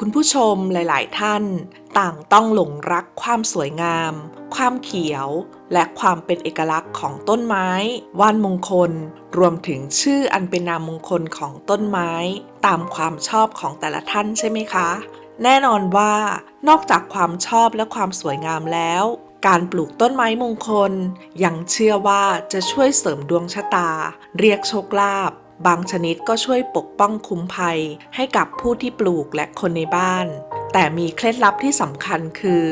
คุณผู้ชมหลาย ๆ ท่าน ต่างต้องหลงรักความสวยงาม ความเขียว และความเป็นเอกลักษณ์ของต้นไม้ ว่านมงคล รวมถึงชื่ออันเป็นนามมงคลของต้นไม้ ตามความชอบของแต่ละท่านใช่ไหมคะ แน่นอนว่านอกจากความชอบและความสวยงามแล้ว การปลูกต้นไม้มงคล ยังเชื่อว่าจะช่วยเสริมดวงชะตา เรียกโชคลาภ บางชนิดก็ช่วยปกป้องคุ้มภัยให้กับผู้ที่ปลูกและคนในบ้าน แต่มีเคล็ดลับที่สำคัญคือ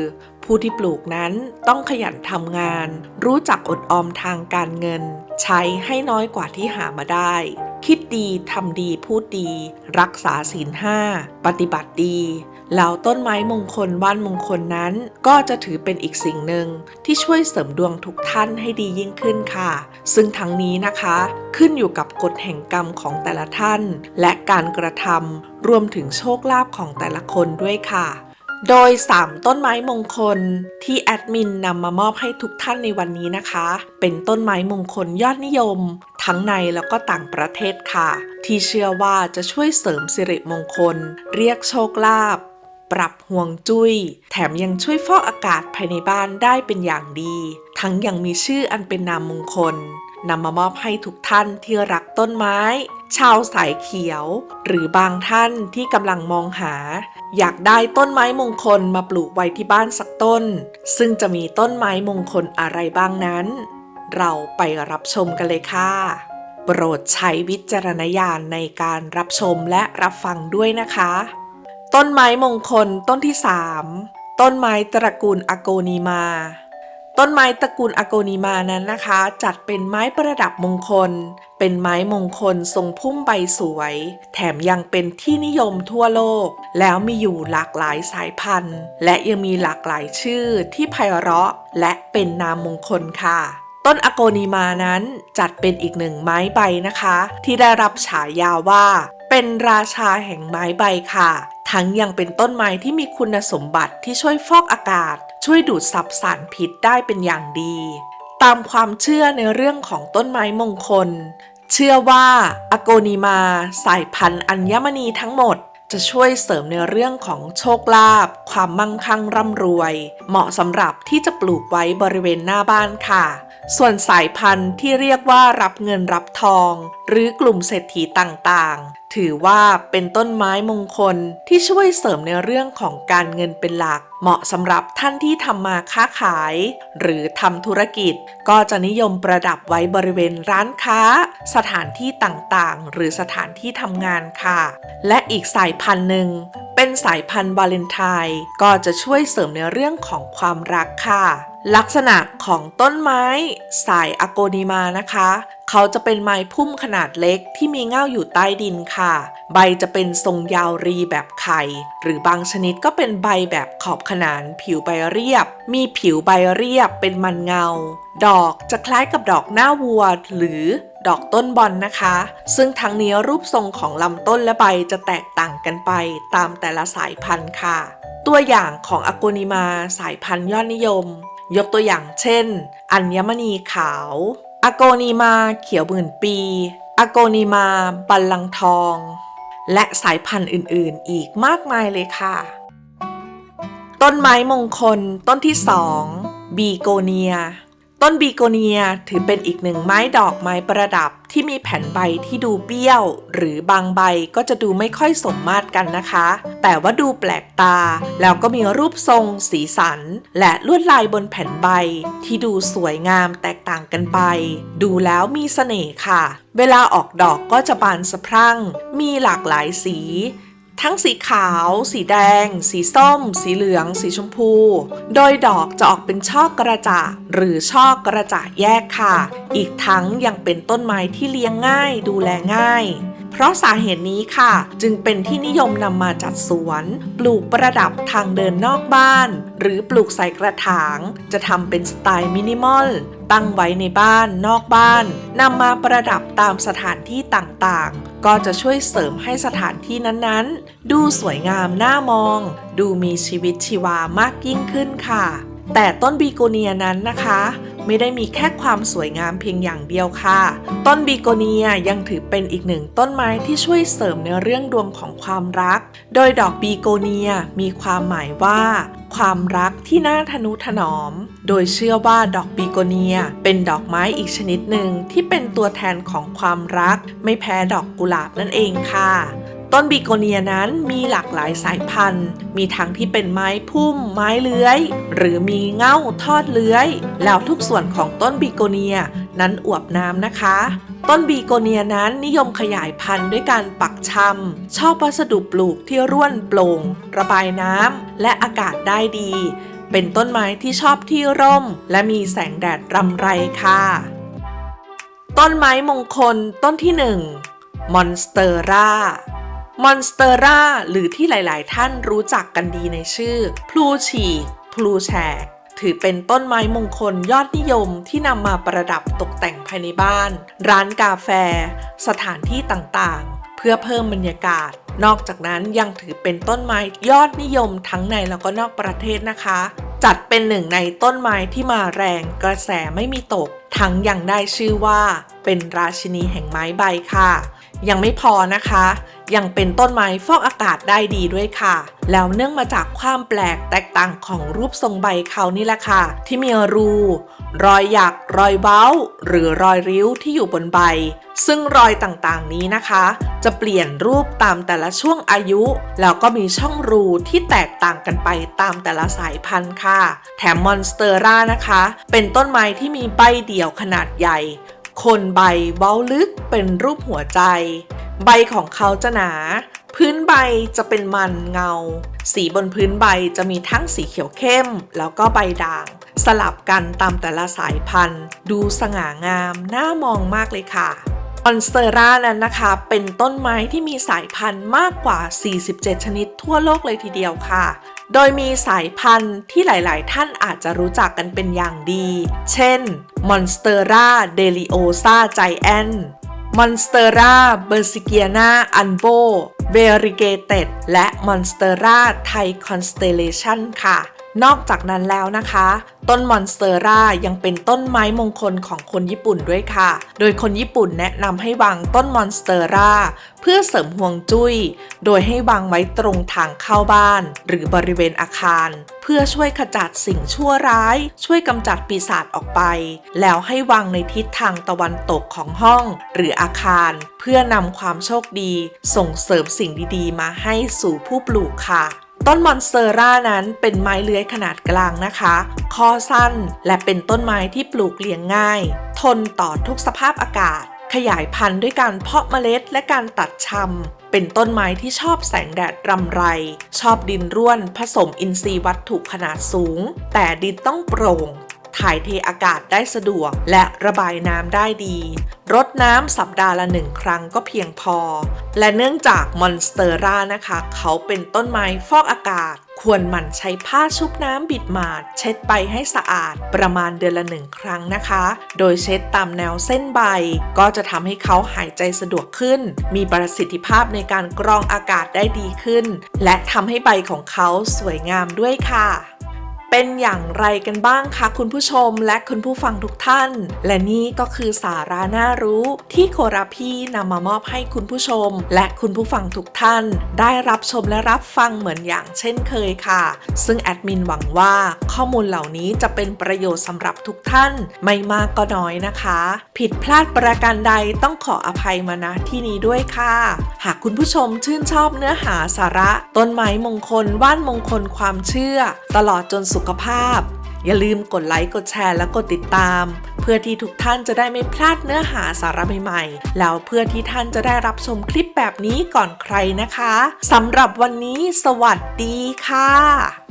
ผู้ที่ปลูกนั้นต้องขยันทำงาน รู้จักอดออมทางการเงิน ใช้ให้น้อยกว่าที่หามาได้ คิดดีทำดีพูดดี รักษาศีลห้าปฏิบัติดี แล้วต้นไม้มงคลว่านมงคลนั้น ก็จะถือเป็นอีกสิ่งหนึ่งที่ช่วยเสริมดวงทุกท่านให้ดียิ่งขึ้นค่ะ ซึ่งทั้งนี้นะคะ ขึ้นอยู่กับกฎแห่งกรรมของแต่ละท่าน และการกระทำรวมถึงโชคลาภของแต่ละคนด้วยค่ะโดย 3 ต้นไม้มงคลที่แอดมินนำมามอบให้ทุกท่านในวันนี้นะคะ เป็นต้นไม้มงคลยอดนิยม ทั้งในแล้วก็ต่างประเทศค่ะ ที่เชื่อว่าจะช่วยเสริมสิริมงคล เรียกโชคลาภ ปรับห่วงจุย้ย แถมยังช่วยฟอกอากาศภายในบ้านได้เป็นอย่างดี ทั้งยังมีชื่ออันเป็นนามมงคลนำมามอบให้ทุกท่านที่รักต้นไม้ ชาวสายเขียว หรือบางท่านที่กำลังมองหา อยากได้ต้นไม้มงคลมาปลูกไว้ที่บ้านสักต้น ซึ่งจะมีต้นไม้มงคลอะไรบ้างนั้น เราไปรับชมกันเลยค่ะ โปรดใช้วิจารณญาณในการรับชมและรับฟังด้วยนะคะ ต้นไม้มงคลต้นที่ 3 ต้นไม้ตระกูลอโกนีมา ต้นไม้ตระกูลอโกนีมานั้นนะคะ จัดเป็นไม้ประดับมงคล เป็นไม้มงคลทรงพุ่มใบสวย แถมยังเป็นที่นิยมทั่วโลก แล้วมีอยู่หลากหลายสายพันธุ์ และยังมีหลากหลายชื่อที่ไพเราะและเป็นนามมงคลค่ะต้นอโกนีมานั้นจัดเป็นอีกหนึ่งไม้ใบนะคะ ที่ได้รับฉายาว่า เป็นราชาแห่งไม้ใบค่ะ ทั้งยังเป็นต้นไม้ที่มีคุณสมบัติที่ช่วยฟอกอากาศ ช่วยดูดซับสารพิษได้เป็นอย่างดี ตามความเชื่อในเรื่องของต้นไม้มงคล เชื่อว่าอโกนีมา สายพันธุ์อัญมณีทั้งหมด จะช่วยเสริมในเรื่องของโชคลาภความมั่งคั่งร่ำรวย เหมาะสำหรับที่จะปลูกไว้บริเวณหน้าบ้านค่ะ ส่วนสายพันธุ์ที่เรียกว่ารับเงินรับทอง หรือกลุ่มเศรษฐีต่างๆ ถือว่าเป็นต้นไม้มงคลที่ช่วยเสริมในเรื่องของการเงินเป็นหลัก เหมาะสำหรับท่านที่ทำมาค้าขาย หรือทำธุรกิจ ก็จะนิยมประดับไว้บริเวณร้านค้า สถานที่ต่างๆ หรือสถานที่ทำงานค่ะ และอีกสายพันธุ์หนึ่งเป็นสายพันธุ์วาเลนไทน์ก็จะช่วยเสริมในเรื่องของความรักค่ะ ลักษณะของต้นไม้สายอโกนิมานะคะ เขาจะเป็นไม้พุ่มขนาดเล็กที่มีเง่าอยู่ใต้ดินค่ะ ใบจะเป็นทรงยาวรีแบบไข่ หรือบางชนิดก็เป็นใบแบบขอบขนานผิวใบเรียบ มีผิวใบเรียบเป็นมันเงา ดอกจะคล้ายกับดอกหน้าวัวหรือดอกต้นบอลนะคะ ซึ่งทั้งนี้รูปทรงของลำต้นและใบจะแตกต่างกันไปตามแต่ละสายพันธุ์ค่ะ ตัวอย่างของอโกนิมาสายพันธุ์ยอดนิยม ยกตัวอย่างเช่น อัญมณีขาว อโกนีมาเขียวหมื่นปี อโกนีมาบัลลังทอง และสายพันธุ์อื่นๆ อีกมากมายเลยค่ะ ต้นไม้มงคลต้นที่2บีโกเนีย ต้นบีโกเนียถือเป็นอีกหนึ่งไม้ดอกไม้ประดับที่มีแผ่นใบที่ดูเบี้ยว หรือบางใบก็จะดูไม่ค่อยสมมาตรกันนะคะ แต่ว่าดูแปลกตา แล้วก็มีรูปทรง สีสัน และลวดลายบนแผ่นใบ ที่ดูสวยงามแตกต่างกันไป ดูแล้วมีเสน่ห์ค่ะ เวลาออกดอกก็จะบานสะพรั่ง มีหลากหลายสี ทั้งสีขาว สีแดง สีส้ม สีเหลือง สีชมพู โดยดอกจะออกเป็นช่อกระจาหรือช่อกระจาแยกค่ะ อีกทั้งยังเป็นต้นไม้ที่เลี้ยงง่าย ดูแลง่าย เพราะสาเหตุนี้ค่ะ จึงเป็นที่นิยมนำมาจัดสวน ปลูกประดับทางเดินนอกบ้าน หรือปลูกใส่กระถาง จะทำเป็นสไตล์มินิมอล ตั้งไว้ในบ้านนอกบ้านนำมาประดับตามสถานที่ต่างๆ ก็จะช่วยเสริมให้สถานที่นั้นๆ ดูสวยงามน่ามอง ดูมีชีวิตชีวามากยิ่งขึ้นค่ะ แต่ต้นบีโกเนียนั้นนะคะ ไม่ได้มีแค่ความสวยงามเพียงอย่างเดียวค่ะ ต้นบีโกเนียยังถือเป็นอีกหนึ่งต้นไม้ที่ช่วยเสริมในเรื่องดวงของความรัก โดยดอกบีโกเนียมีความหมายว่า ความรักที่น่าทนุถนอม โดยเชื่อว่าดอกบีโกเนียเป็นดอกไม้อีกชนิดหนึ่งที่เป็นตัวแทนของความรัก ไม่แพ้ดอกกุหลาบนั่นเองค่ะ ต้นบีโกเนียนั้นมีหลากหลายสายพันธุ์ มีทั้งที่เป็นไม้พุ่ม ไม้เลื้อย หรือมีเง่าทอดเลื้อย แล้วทุกส่วนของต้นบีโกเนียนั้นอวบน้ำนะคะ ต้นบีโกเนียนั้นนิยมขยายพันธุ์ด้วยการปักชำชอบวัสดุปลูกที่ร่วนโปร่ง ระบายน้ำและอากาศได้ดี เป็นต้นไม้ที่ชอบที่ร่ม และมีแสงแดดรำไรค่ะ ต้นไม้มงคลต้นที่หนึ่งมอนสเตอร่า มอนสเตอร่าหรือที่หลาย ๆ ท่านรู้จักกันดีในชื่อพลูฉีพลูแฉกถือเป็นต้นไม้มงคลยอดนิยมที่นำมาประดับตกแต่งภายในบ้าน ร้านกาแฟ สถานที่ต่างๆ เพื่อเพิ่มบรรยากาศ นอกจากนั้นยังถือเป็นต้นไม้ยอดนิยมทั้งในแล้วก็นอกประเทศนะคะ จัดเป็นหนึ่งในต้นไม้ที่มาแรงกระแสไม่มีตก ทั้งยังได้ชื่อว่า เป็นราชินีแห่งไม้ใบค่ะ ยังไม่พอนะคะ ยังเป็นต้นไม้ฟอกอากาศได้ดีด้วยค่ะ แล้วเนื่องมาจากความแปลกแตกต่างของรูปทรงใบเขานี่แหละค่ะ ที่มีรู รอยหยัก รอยเบ้า หรือรอยริ้วที่อยู่บนใบ ซึ่งรอยต่างๆนี้นะคะ จะเปลี่ยนรูปตามแต่ละช่วงอายุ แล้วก็มีช่องรูที่แตกต่างกันไปตามแต่ละสายพันธุ์ค่ะ แถมมอนสเตอร่านะคะ เป็นต้นไม้ที่มีใบเดี่ยวขนาดใหญ่ คนใบเบ้าลึกเป็นรูปหัวใจ ใบของเขาจะหนา พื้นใบจะเป็นมันเงา สีบนพื้นใบจะมีทั้งสีเขียวเข้ม แล้วก็ใบด่าง สลับกันตามแต่ละสายพันธุ์ ดูสง่างาม น่ามองมากเลยค่ะมอนสเตอร่านั้นนะคะ เป็นต้นไม้ที่มีสายพันธุ์มากกว่า 47 ชนิดทั่วโลกเลยทีเดียวค่ะ โดยมีสายพันธุ์ที่หลาย ๆ ท่านอาจจะรู้จักกันเป็นอย่างดี เช่น Monstera deliosa giant Monstera bersigiana unbo variegated และ Monstera Thai constellation ค่ะ นอกจากนั้นแล้วนะคะ ต้นมอนสเตอร่ายังเป็นต้นไม้มงคลของคนญี่ปุ่นด้วยค่ะ โดยคนญี่ปุ่นแนะนำให้วางต้นมอนสเตอร่าเพื่อเสริมห่วงจุย้ย โดยให้วางไว้ตรงทางเข้าบ้าน หรือบริเวณอาคาร เพื่อช่วยขจัดสิ่งชั่วร้าย ช่วยกำจัดปีศาจออกไป แล้วให้วางในทิศทางตะวันตกของห้อง หรืออาคาร เพื่อนำความโชคดี ส่งเสริมสิ่งดีๆ มาให้สู่ผู้ปลูกค่ะ ต้นมอนสเตอร่านั้นเป็นไม้เลื้อยขนาดกลางนะคะ คอสั้นและเป็นต้นไม้ที่ปลูกเลี้ยงง่าย ทนต่อทุกสภาพอากาศ ขยายพันธุ์ด้วยการเพาะเมล็ดและการตัดชำเป็นต้นไม้ที่ชอบแสงแดดรำไร ชอบดินร่วน ผสมอินทรีย์วัตถุขนาดสูง แต่ดินต้องโปร่ง ถ่ายเทอากาศได้สะดวก และระบายน้ำได้ดี รดน้ำสัปดาห์ละหนึ่งครั้งก็เพียงพอ และเนื่องจากมอนสเตอร่านะคะ เขาเป็นต้นไม้ฟอกอากาศ ควรหมั่นใช้ผ้าชุบน้ำบิดหมาด เช็ดใบให้สะอาดประมาณเดือนละหนึ่งครั้งนะคะ โดยเช็ดตามแนวเส้นใบ ก็จะทำให้เขาหายใจสะดวกขึ้น มีประสิทธิภาพในการกรองอากาศได้ดีขึ้น และทำให้ใบของเขาสวยงามด้วยค่ะ เป็นอย่างไรกันบ้างคะคุณผู้ชมและคุณผู้ฟังทุกท่าน และนี่ก็คือสาระน่ารู้ที่โคราพี่นำมามอบให้คุณผู้ชม และคุณผู้ฟังทุกท่าน ได้รับชมและรับฟังเหมือนอย่างเช่นเคยค่ะ ซึ่งแอดมินหวังว่าข้อมูลเหล่านี้จะเป็นประโยชน์สำหรับทุกท่าน ไม่มากก็น้อยนะคะ ผิดพลาดประการใดต้องขออภัยมาณที่นี้ด้วยค่ะ หากคุณผู้ชมชื่นชอบเนื้อหาสาระ ต้นไม้มงคลว่านมงคลความเชื่อ ตลอดจนสุขภาพ อย่าลืมกดไลค์กดแชร์และกดติดตาม เพื่อที่ทุกท่านจะได้ไม่พลาดเนื้อหาสาระใหม่ๆ แล้วเพื่อที่ท่านจะได้รับชมคลิปแบบนี้ก่อนใครนะคะสำหรับวันนี้ สวัสดีค่ะ